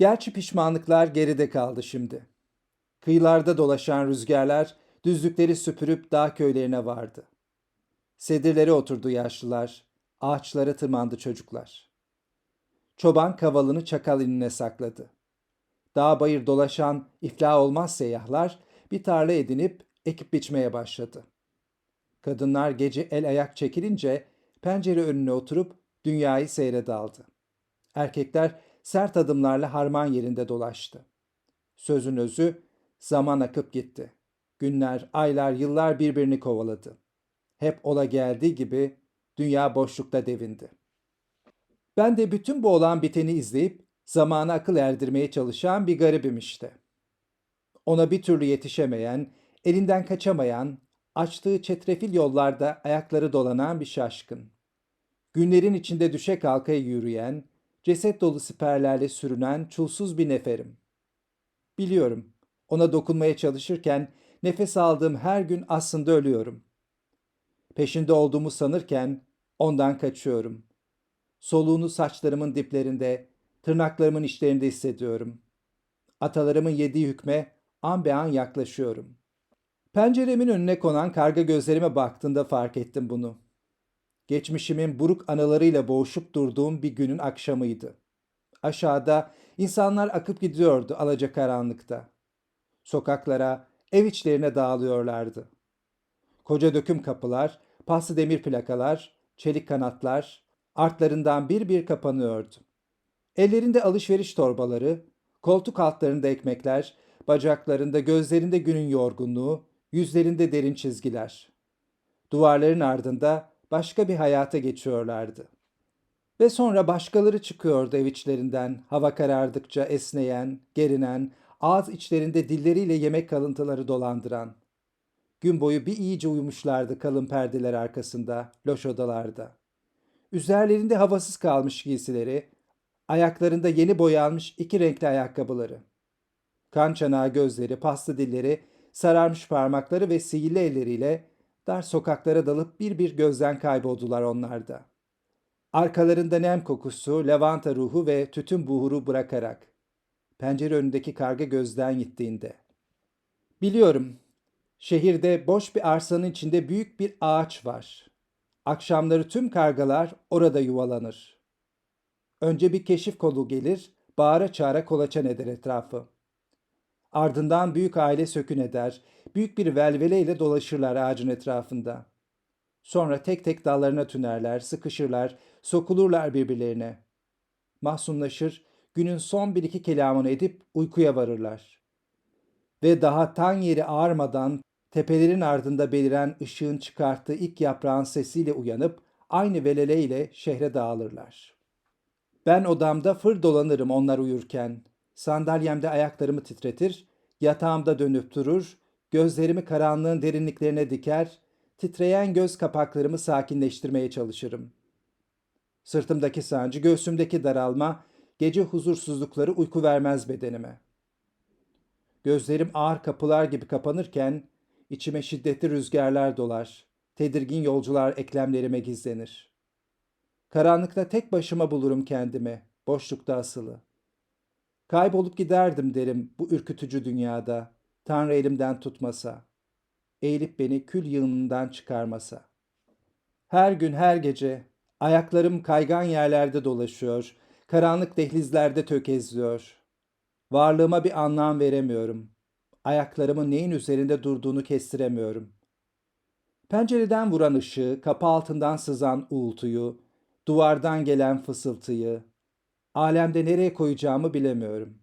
Gerçi pişmanlıklar geride kaldı şimdi. Kıyılarda dolaşan rüzgarlar düzlükleri süpürüp dağ köylerine vardı. Sedirlere oturdu yaşlılar, ağaçlara tırmandı çocuklar. Çoban kavalını çakal inine sakladı. Dağ bayır dolaşan iflah olmaz seyyahlar bir tarla edinip ekip biçmeye başladı. Kadınlar gece el ayak çekilince pencere önüne oturup dünyayı seyre daldı. Erkekler sert adımlarla harman yerinde dolaştı. Sözün özü zaman akıp gitti. Günler, aylar, yıllar birbirini kovaladı. Hep ola geldiği gibi dünya boşlukta devindi. Ben de bütün bu olan biteni izleyip zamanı akıl erdirmeye çalışan bir garibim işte. Ona bir türlü yetişemeyen, elinden kaçamayan, açtığı çetrefil yollarda ayakları dolanan bir şaşkın. Günlerin içinde düşe kalkaya yürüyen, ceset dolu siperlerle sürünen çulsuz bir neferim. Biliyorum, ona dokunmaya çalışırken nefes aldığım her gün aslında ölüyorum. Peşinde olduğumu sanırken ondan kaçıyorum. Soluğunu saçlarımın diplerinde, tırnaklarımın içlerinde hissediyorum. Atalarımın yediği hükme an be an yaklaşıyorum. Penceremin önüne konan karga gözlerime baktığında fark ettim bunu. Geçmişimin buruk anılarıyla boğuşup durduğum bir günün akşamıydı. Aşağıda insanlar akıp gidiyordu alacakaranlıkta. Sokaklara, ev içlerine dağılıyorlardı. Koca döküm kapılar, paslı demir plakalar, çelik kanatlar artlarından bir bir kapanıyordu. Ellerinde alışveriş torbaları, koltuk altlarında ekmekler, bacaklarında, gözlerinde günün yorgunluğu, yüzlerinde derin çizgiler. Duvarların ardında başka bir hayata geçiyorlardı. Ve sonra başkaları çıkıyordu ev içlerinden, hava karardıkça esneyen, gerinen, ağız içlerinde dilleriyle yemek kalıntıları dolandıran. Gün boyu bir iyice uyumuşlardı kalın perdeler arkasında, loş odalarda. Üzerlerinde havasız kalmış giysileri, ayaklarında yeni boyanmış iki renkli ayakkabıları. Kan çanağı gözleri, paslı dilleri, sararmış parmakları ve sihirli elleriyle dar sokaklara dalıp bir bir gözden kayboldular onlarda. Arkalarında nem kokusu, lavanta ruhu ve tütün buhuru bırakarak. Pencere önündeki karga gözden gittiğinde. Biliyorum, şehirde boş bir arsanın içinde büyük bir ağaç var. Akşamları tüm kargalar orada yuvalanır. Önce bir keşif kolu gelir, bağıra çağıra kolaçan eder etrafı. Ardından büyük aile sökün eder, büyük bir velveleyle dolaşırlar ağacın etrafında. Sonra tek tek dallarına tünerler, sıkışırlar, sokulurlar birbirlerine. Mahzunlaşır, günün son bir iki kelamını edip uykuya varırlar. Ve daha tan yeri ağarmadan tepelerin ardında beliren ışığın çıkarttığı ilk yaprağın sesiyle uyanıp aynı veleleyle şehre dağılırlar. Ben odamda fır dolanırım onlar uyurken. Sandalyemde ayaklarımı titretir, yatağımda dönüp durur, gözlerimi karanlığın derinliklerine diker, titreyen göz kapaklarımı sakinleştirmeye çalışırım. Sırtımdaki sancı, göğsümdeki daralma, gece huzursuzlukları uyku vermez bedenime. Gözlerim ağır kapılar gibi kapanırken içime şiddetli rüzgarlar dolar, tedirgin yolcular eklemlerime gizlenir. Karanlıkta tek başıma bulurum kendimi, boşlukta asılı. Kaybolup giderdim derim bu ürkütücü dünyada, Tanrı elimden tutmasa, eğilip beni kül yığınından çıkarmasa. Her gün her gece ayaklarım kaygan yerlerde dolaşıyor, karanlık dehlizlerde tökezliyor. Varlığıma bir anlam veremiyorum. Ayaklarımın neyin üzerinde durduğunu kestiremiyorum. Pencereden vuran ışığı, kapı altından sızan uğultuyu, duvardan gelen fısıltıyı, alemde nereye koyacağımı bilemiyorum.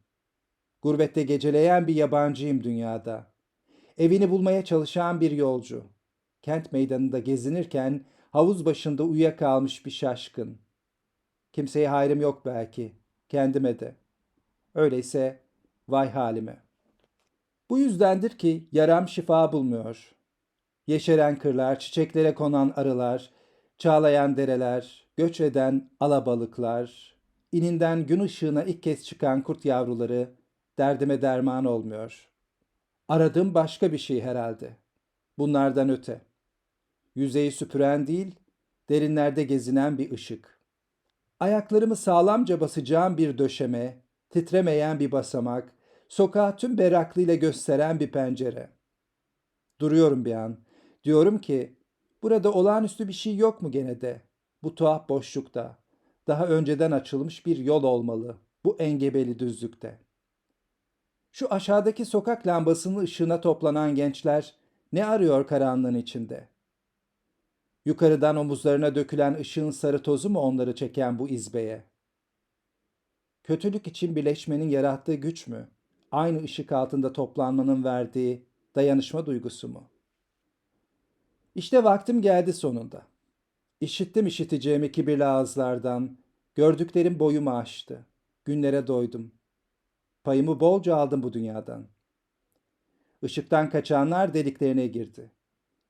Gurbette geceleyen bir yabancıyım dünyada. Evini bulmaya çalışan bir yolcu. Kent meydanında gezinirken havuz başında uyuyakalmış bir şaşkın. Kimseye hayrım yok belki, kendime de. Öyleyse vay halime. Bu yüzdendir ki yaram şifa bulmuyor. Yeşeren kırlar, çiçeklere konan arılar, çağlayan dereler, göç eden alabalıklar, ininden gün ışığına ilk kez çıkan kurt yavruları derdime derman olmuyor. Aradığım başka bir şey herhalde. Bunlardan öte. Yüzeyi süpüren değil, derinlerde gezinen bir ışık. Ayaklarımı sağlamca basacağım bir döşeme, titremeyen bir basamak, sokağı tüm berraklığıyla gösteren bir pencere. Duruyorum bir an. Diyorum ki, burada olağanüstü bir şey yok mu gene de? Bu tuhaf boşlukta. Daha önceden açılmış bir yol olmalı. Bu engebeli düzlükte. Şu aşağıdaki sokak lambasının ışığına toplanan gençler ne arıyor karanlığın içinde? Yukarıdan omuzlarına dökülen ışığın sarı tozu mu onları çeken bu izbeye? Kötülük için birleşmenin yarattığı güç mü? Aynı ışık altında toplanmanın verdiği dayanışma duygusu mu? İşte vaktim geldi sonunda. İşittim işiteceğimi kibirli ağızlardan, gördüklerim boyumu aştı. Günlere doydum. Payımı bolca aldım bu dünyadan. Işıktan kaçanlar deliklerine girdi.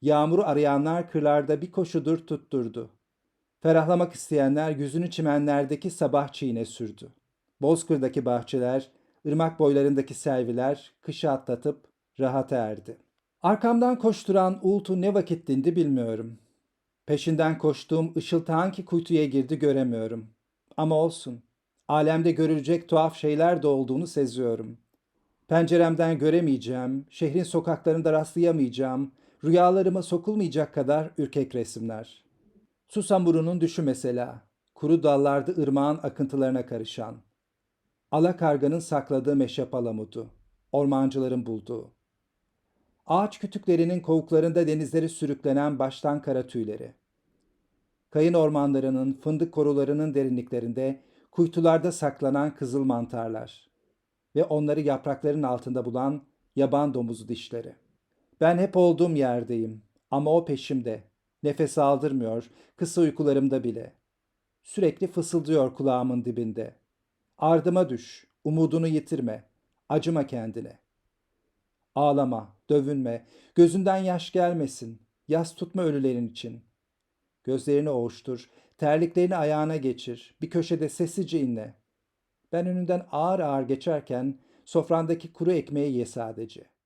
Yağmuru arayanlar kırlarda bir koşudur tutturdu. Ferahlamak isteyenler yüzünü çimenlerdeki sabah çiğne sürdü. Bozkır'daki bahçeler, ırmak boylarındaki serviler kışı atlatıp rahata erdi. Arkamdan koşturan uğultu ne vakit dindi bilmiyorum. Peşinden koştuğum ışıltı hangi kuytuya girdi göremiyorum. Ama olsun. Alemde görülecek tuhaf şeyler de olduğunu seziyorum. Penceremden göremeyeceğim, şehrin sokaklarında rastlayamayacağım, rüyalarıma sokulmayacak kadar ürkek resimler. Susamurunun düşü mesela, kuru dallarda ırmağın akıntılarına karışan. Alakarganın sakladığı meşe palamudu, ormancıların bulduğu. Ağaç kütüklerinin kovuklarında denizleri sürüklenen baştan kara tüyleri. Kayın ormanlarının, fındık korularının derinliklerinde kuytularda saklanan kızıl mantarlar ve onları yaprakların altında bulan yaban domuzu dişleri. Ben hep olduğum yerdeyim ama o peşimde. Nefes aldırmıyor, kısa uykularımda bile. Sürekli fısıldıyor kulağımın dibinde. Ardıma düş, umudunu yitirme, acıma kendine. Ağlama, dövünme, gözünden yaş gelmesin, yas tutma ölülerin için. Gözlerini ovuştur, terliklerini ayağına geçir, bir köşede sessizce inle. Ben önünden ağır ağır geçerken sofrandaki kuru ekmeği ye sadece.